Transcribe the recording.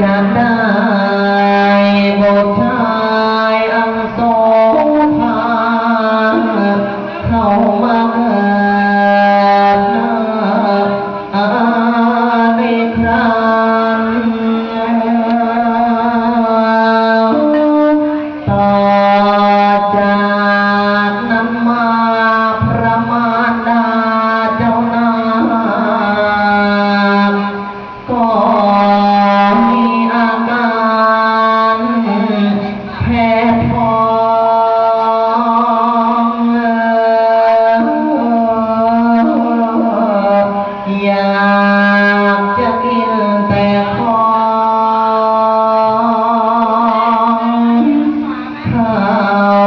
จะได้บทชายอันโสภาเข้ามาในครั้งต่จากนั้นมา Oh. Uh -huh.